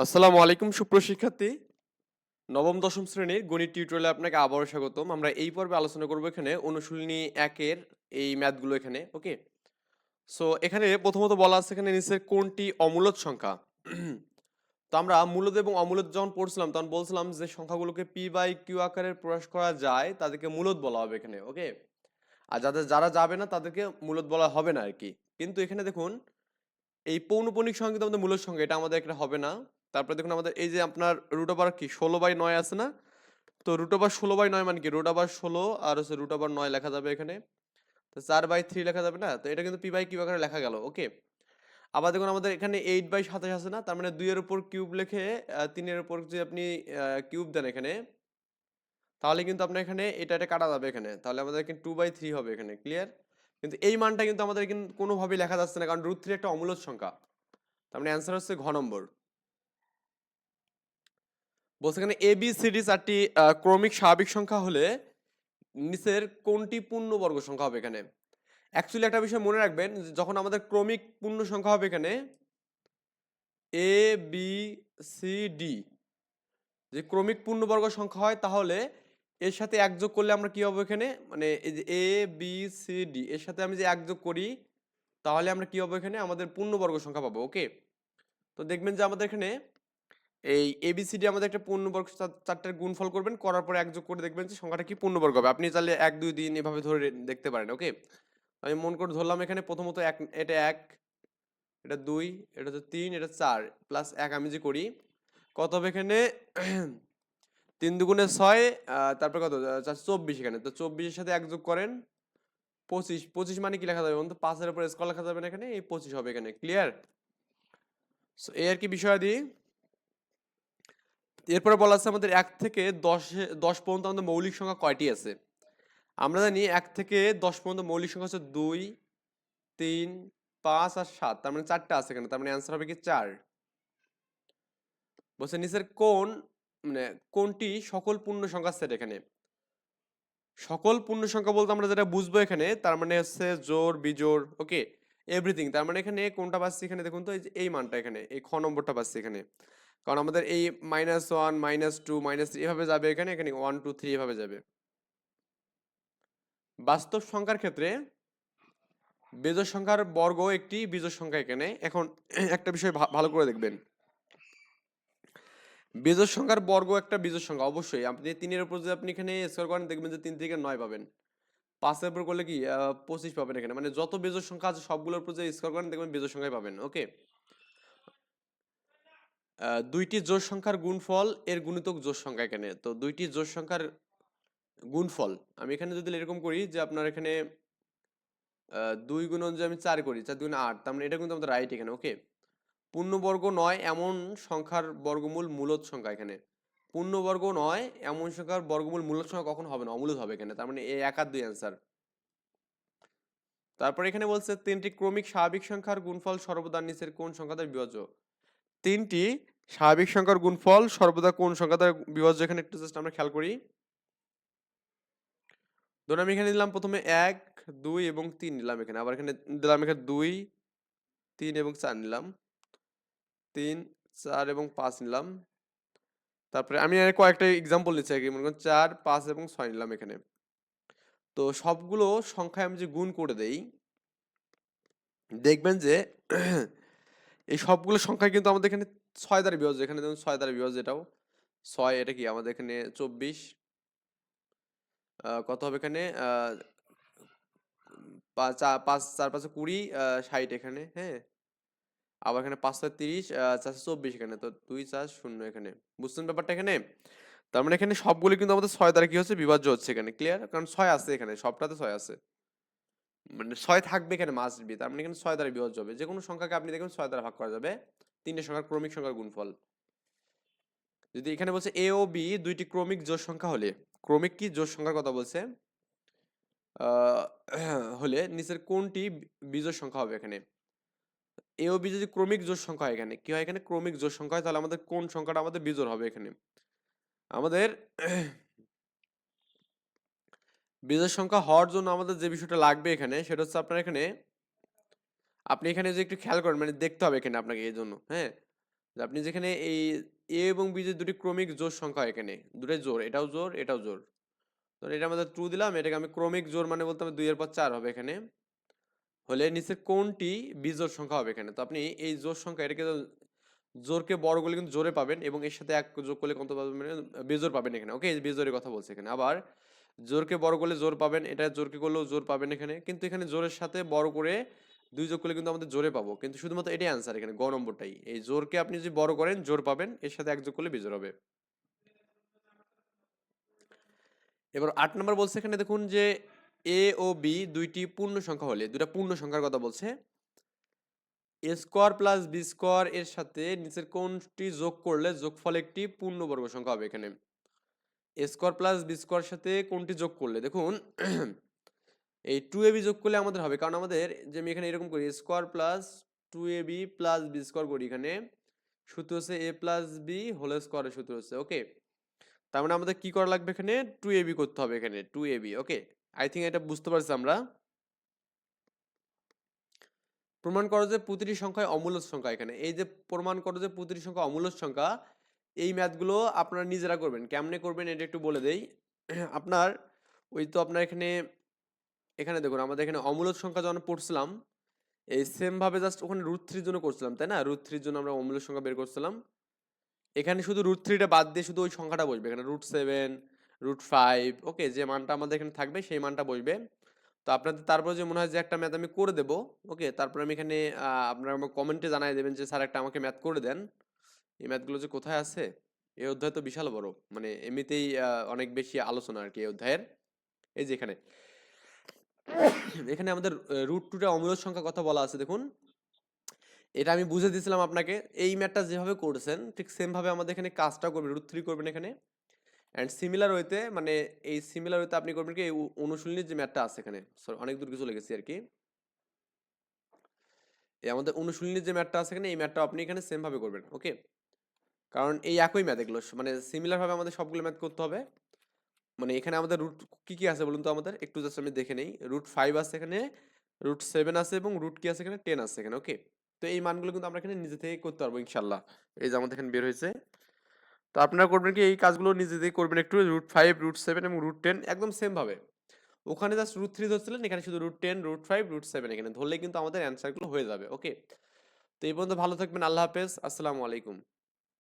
আসসালামু আলাইকুম সুপ্রশিক্ষার্থী নবম, দশম শ্রেণির গণিত টিউটোরিয়ালে আপনাকে আবারও স্বাগতম। আমরা এই পর্বে আলোচনা করব এখানে অনুশীলনী একের এই ম্যাথগুলো এখানে, ওকে? সো এখানে প্রথমত বলা আছে এখানে নিচের কোনটি অমূলত সংখ্যা? তো আমরা মূলত এবং অমূলত যখন পড়ছিলাম, তখন বলছিলাম যে সংখ্যাগুলোকে পি বাই কিউ আকারে প্রকাশ করা যায়, তাদেরকে মূলত বলা হবে এখানে, ওকে? আর যাদের, যারা যাবে না, তাদেরকে মূলত বলা হবে না আর কি। কিন্তু এখানে দেখুন, এই পৌনপণিক সংখ্যা আমাদের মূলদ সংখ্যা, এটা আমাদের এখানে হবে না। তারপরে দেখুন আমাদের এই যে আপনার রুট ওভার কি? ষোলো বাই নয় আছে না? তো রুট ওভার ষোলো বাই নয় মানে কি? রুট ওভার ষোলো আর হচ্ছে রুট ওভার নয় লেখা যাবে এখানে। তো চার বাই থ্রি লেখা যাবে না? তো এটা কিন্তু পি বাই কিউ আকারে লেখা গেল ওকে আবার দেখুন আমাদের এখানে এইট বাই সাতাশ আছে না? তার মানে দুইয়ের উপর কিউব লেখে তিনের উপর যদি আপনি কিউব দেন এখানে, তাহলে কিন্তু আপনার এখানে এটা এটা কাটা যাবে এখানে। তাহলে আমাদের টু বাই থ্রি হবে এখানে ক্লিয়ার কিন্তু এই মানটা কিন্তু আমাদের কিন্তু কোনোভাবেই লেখা যাচ্ছে না, কারণ রুট থ্রি একটা অমূলদ সংখ্যা। তার মানে অ্যান্সার হচ্ছে ঘ নম্বর। বলছে এখানে এ বি সি ডি চারটি ক্রমিক স্বাভাবিক সংখ্যা হলে নিচের কোনটি পূর্ণবর্গ সংখ্যা হবে এখানে? অ্যাকচুয়ালি একটা বিষয় মনে রাখবেন, যখন আমাদের ক্রমিক পূর্ণ সংখ্যা হবে এখানে এ বি সি ডি যে ক্রমিক পূর্ণবর্গ সংখ্যা হয়, তাহলে এর সাথে এক যোগ করলে আমরা কি হবে এখানে? মানে এই যে এ বি সি ডি এর সাথে আমি যে এক যোগ করি, তাহলে আমরা কি হবে এখানে? আমাদের পূর্ণবর্গ সংখ্যা পাবো ওকে তো দেখবেন যে আমাদের এখানে এই এবিসিডি আমাদের একটা পূর্ণবর্গ চার- চারটার গুণফল করবেন, করার পরে এক যোগ করে দেখবেন যে সংখ্যাটা কি পূর্ণবর্গ হবে। আপনি চাইলে এক, দুই দিন এভাবে ধরে দেখতে পারেন, ওকে? আমি মন করে ধরলাম এখানে প্রথমত এক, এটা এক, এটা দুই, এটা হচ্ছে তিন, এটা চার প্লাস এক আমি যে করি, কত হবে এখানে? তিন দুগুণে ছয় তারপরে কত? চব্বিশ এখানে। তো চব্বিশের সাথে এক যোগ করেন, পঁচিশ পঁচিশ মানে কি লেখা যাবে বলুন তো? পাঁচের উপর স্কোয়ার লেখা যাবে না এখানে, এই পঁচিশ হবে এখানে ক্লিয়ার সো এই আর কি বিষয়াদি এরপরে বলা আছে আমাদের এক থেকে দশ দশ পর্যন্ত আমাদের মৌলিক সংখ্যা কয়টি আছে? আমরা জানি এক থেকে দশ পর্যন্ত মৌলিক সংখ্যা হচ্ছে দুই, তিন, পাঁচ আর সাত। তার মানে চারটা আছে এখানে, তার মানে অ্যান্সার হবে কি চার। বলছে নিচের কোন মানে কোনটি সকল পূর্ণ সংখ্যা সেট এখানে। সকল পূর্ণ সংখ্যা বলতে আমরা যেটা বুঝব এখানে, তার মানে হচ্ছে জোর বিজোড় ওকে এভরিথিং তার মানে এখানে কোনটা পাচ্ছি এখানে, দেখুন তো এই মানটা এখানে, এই খ নম্বরটা পাচ্ছি এখানে। কারণ আমাদের এই minus one minus two minus three এভাবে যাবে এখানে এখানে ওয়ান টু থ্রি এভাবে যাবে। বাস্তব সংখ্যার ক্ষেত্রে বেজোড় সংখ্যার বর্গ একটি বিজোড় সংখ্যা এখানে। এখন একটা বিষয় ভালো করে দেখবেন। বেজোড় সংখ্যার বর্গ একটা বিজোড় সংখ্যা, অবশ্যই। আপনি তিনের উপর যদি আপনি এখানে স্কোয়ার করেন, দেখবেন যে তিন থেকে নয় পাবেন। পাঁচের উপর করলে কি? পঁচিশ পাবেন এখানে। মানে যত বেজোড় সংখ্যা আছে, সবগুলোর উপর যে স্কোয়ার করেন, দেখবেন বেজোড় সংখ্যাই পাবেন ওকে দুইটি জোড় সংখ্যার গুণফল এর গুণিতক জোড় সংখ্যা এখানে। তো দুইটি জোড় সংখ্যার গুণফল, আমি এখানে যদি এরকম করি যে আপনার এখানে দুই গুণন যে আমি চার করি, চার দুগুণ আট, তার মানে এটা কিন্তু আমাদের রাইট এখানে ওকে পূর্ণবর্গ নয় এমন সংখ্যার বর্গমূল মূলদ সংখ্যা এখানে। পূর্ণবর্গ নয় এমন সংখ্যার বর্গমূল মূলদ সংখ্যা কখন হবে না, অমূলদ হবে এখানে, তার মানে এই এক আর দুই অ্যান্সার তারপর এখানে বলছে তিনটি ক্রমিক স্বাভাবিক সংখ্যার গুণফল সর্বদা নিচের কোন সংখ্যা দ্বারা বিভাজ্য? তিনটি স্বাভাবিক সংখ্যার গুণফল, সর্বদা কোন সংখ্যা দ্বারা বিভাজ্য? এখানে একটু জাস্ট আমরা খেয়াল করি। ধরুন আমি এখানে দিলাম প্রথমে এক, দুই এবং তিন নিলাম এখানে। আবার এখানে দিলাম এখানে দুই, তিন এবং চার নিলাম। তিন, চার এবং পাঁচ নিলাম। তারপরে আমি আর কয়েকটা এক্সাম্পল নিচ্ছি কি মনে করেন চার, পাঁচ এবং ছয় নিলাম এখানে। তো সবগুলো সংখ্যায় আমি যে গুণ করে দেই, দেখবেন যে এই সবগুলো সংখ্যা কিন্তু আমাদের এখানে ছয় দ্বারা বিভাজ্য। এখানে দেখুন ছয় দ্বারা বিভাজ্য এটাও। ছয় এটা কি? আমাদের এখানে চব্বিশ। কত হবে এখানে? পাঁচ, চার, পাঁচে কুড়ি ষাট এখানে হ্যাঁ? আবার এখানে পাঁচ ছয় তিরিশ চারশো চব্বিশ এখানে। তো দুই, চার, শূন্য এখানে। বুঝছেন ব্যাপারটা এখানে? তার মানে এখানে সবগুলো কিন্তু আমাদের ছয় দ্বারা কি হচ্ছে? বিভাজ্য হচ্ছে এখানে। ক্লিয়ার? কারণ ছয় আছে এখানে, সবটাতে ছয় আছে। মানে ছয় থাকবে এখানে মাস্ট বি? তার মানে এখানে ছয় দ্বারা বিভাজ্য হবে। যে কোনো সংখ্যাকে আপনি দেখবেন ছয় দ্বারা ভাগ করা যাবে। তিনটে সংখ্যার ক্রমিক সংখ্যার গুণফল। যদি এখানে বলছে এ ও বি দুইটি ক্রমিক জোড় সংখ্যা হলে, ক্রমিক কি? জোড় সংখ্যার কথা বলছে। হলে নিচের কোনটি বি- বিজোড় সংখ্যা হবে এখানে? এ ও বি যদি ক্রমিক জোড় সংখ্যা হয় এখানে, কি হয় এখানে? ক্রমিক জোড় সংখ্যা হয়, তাহলে আমাদের কোন সংখ্যাটা আমাদের বিজোড় হবে এখানে? আমাদের বিজোড় সংখ্যা হওয়ার জন্য আমাদের যে বিষয়টা লাগবে এখানে, সেটা হচ্ছে আপনার এখানে, আপনি এখানে যে একটু খেয়াল করেন মানে দেখতে হবে এখানে আপনাকে এই জন্য হ্যাঁ? আপনি যেখানে এই এ এবং বি যে দুটি ক্রমিক জোর সংখ্যা এখানে, দুটোই জোর এটাও জোর এটাও জোর তো এটা আমাদের ট্রু দিলাম, এটাকে আমি ক্রমিক জোর মানে বলতে হবে দুইয়ের পর চার হবে এখানে। হলে নিচে কোনটি বিজোড় সংখ্যা হবে এখানে? তো আপনি এই জোর সংখ্যা এটাকে জোরকে বড় করলে কিন্তু জোরে পাবেন এবং এর সাথে এক যোগ করলে কত পাবেন? মানে বেজোর পাবেন এখানে ওকে বেজোরের কথা বলছে এখানে। আবার জোরকে বড় করলে জোর পাবেন, এটা জোরকে করলেও জোর পাবেন এখানে। কিন্তু এখানে জোরের সাথে বড় করে দুই যোগ করলে কিন্তু আমাদের জোরে পাবো। কিন্তু শুধুমাত্র এটাই আনসার এখানে গ নম্বরটাই এই জোরকে আপনি যদি বড় করেন, জোর পাবেন, এর সাথে এক যোগ করলে বেজোর হবে। এবার আট নম্বর বলছে এখানে দেখুন যে এ ও বি দুইটি পূর্ণ সংখ্যা হলে দুটা পূর্ণ সংখ্যার কথা বলছে। A square plus B square এর সাথে নিচের কোনটি যোগ করলে যোগফল একটি পূর্ণবর্গ সংখ্যা হবে এখানে। স্কোয়ার প্লাস বি স্কোয়ার সাথে কোনটি যোগ করলে? দেখুন, এই টু এ বি যোগ করলে আমাদের হবে। কারণ আমাদের যে আমি এখানে এরকম করি, square plus two A B plus B square করি এখানে। সূত্র হচ্ছে এ প্লাস বি হোল স্কোয়ারের সূত্র হচ্ছে ওকে তার মানে আমাদের কি করা লাগবে এখানে? টু এ বি করতে হবে এখানে two A B okay I think এটা বুঝতে পারছি আমরা। প্রমাণ করো যে প্রতিটি সংখ্যায় অমূল্য সংখ্যা এখানে। এই যে প্রমাণ করো যে প্রতিটি সংখ্যা অমূল্য সংখ্যা এই ম্যাথগুলো আপনারা নিজেরা করবেন। কেমনে করবেন এটা একটু বলে দেই। আপনার ওই তো আপনার এখানে এখানে দেখুন আমাদের এখানে অমূল্য সংখ্যা যখন পড়ছিলাম, এই সেম ভাবে জাস্ট ওখানে রুট থ্রির জন্য করছিলাম, তাই না? রুট থ্রির জন্য আমরা অমূল্য সংখ্যা বের করছিলাম। এখানে শুধু রুট থ্রিটা বাদ দিয়ে শুধু ওই সংখ্যাটা বসবে। এখানে root seven root five okay যে মানটা আমাদের এখানে থাকবে সেই মানটা বসবে। তো আপনাদের তারপরে যে মনে হয় যে একটা ম্যাথ আমি করে দেবো ওকে তারপরে আমি এখানে আপনারা আমার কমেন্টে জানাই দেবেন যে স্যার একটা আমাকে ম্যাথ করে দেন। এই ম্যাথগুলো যে কোথায় আছে, এই অধ্যায় তো বিশাল বড়। মানে এমনিতেই অনেক বেশি আলোচনা আর কি এই অধ্যায়ের। এই যে এখানে। এখানে আমাদের রুট টুটা অমূল্য সংখ্যা কথা বলা আছে, দেখুন। এটা আমি বুঝে দিয়েছিলাম আপনাকে। এই ম্যাথটা যেভাবে করেছেন, ঠিক সেম ভাবে আমাদের এখানে কাজটা করবেন রুট থ্রি করবেন এখানে। অ্যান্ড সিমিলার ওয়েতে মানে এই সিমিলার ওয়েতে আপনি করবেন কি, এই অনুশীলনীর যে ম্যাথটা আছে এখানে। সরি অনেক দূর কিছু গেছি আর কি। এই আমাদের অনুশীলনীর যে ম্যাথটা আছে এখানে, এই ম্যাথটা আপনি এখানে সেম ভাবে করবেন ওকে কারণ এই একই ম্যাথ এগুলো মানে সিমিলার ভাবে আমাদের সবগুলো ম্যাথ করতে হবে। মানে এখানে আমাদের রুট কি কি আছে বলুন তো আমাদের? একটু জাস্ট আমি দেখে নেই। রুট ফাইভ আছে এখানে রুট সেভেন আছে এবং রুট কি আছে এখানে? টেন আছে এখানে ওকে তো এই মানগুলো কিন্তু আমরা এখানে নিজে থেকে করতে পারব ইনশাল্লাহ। এই যে আমাদের এখানে বের হয়েছে। তো আপনারা করবেন কি, এই কাজগুলো নিজে থেকে করবেন একটু। রুট ফাইভ রুট সেভেন এবং রুট টেন একদম সেম ভাবে। ওখানে জাস্ট রুট থ্রি ধরছিলেন, এখানে শুধু root ten root five root seven এখানে। ধরলেই কিন্তু আমাদের অ্যান্সারগুলো হয়ে যাবে ওকে তো এই পর্যন্ত ভালো থাকবেন, আল্লাহ হাফেজ। আসসালামু আলাইকুম।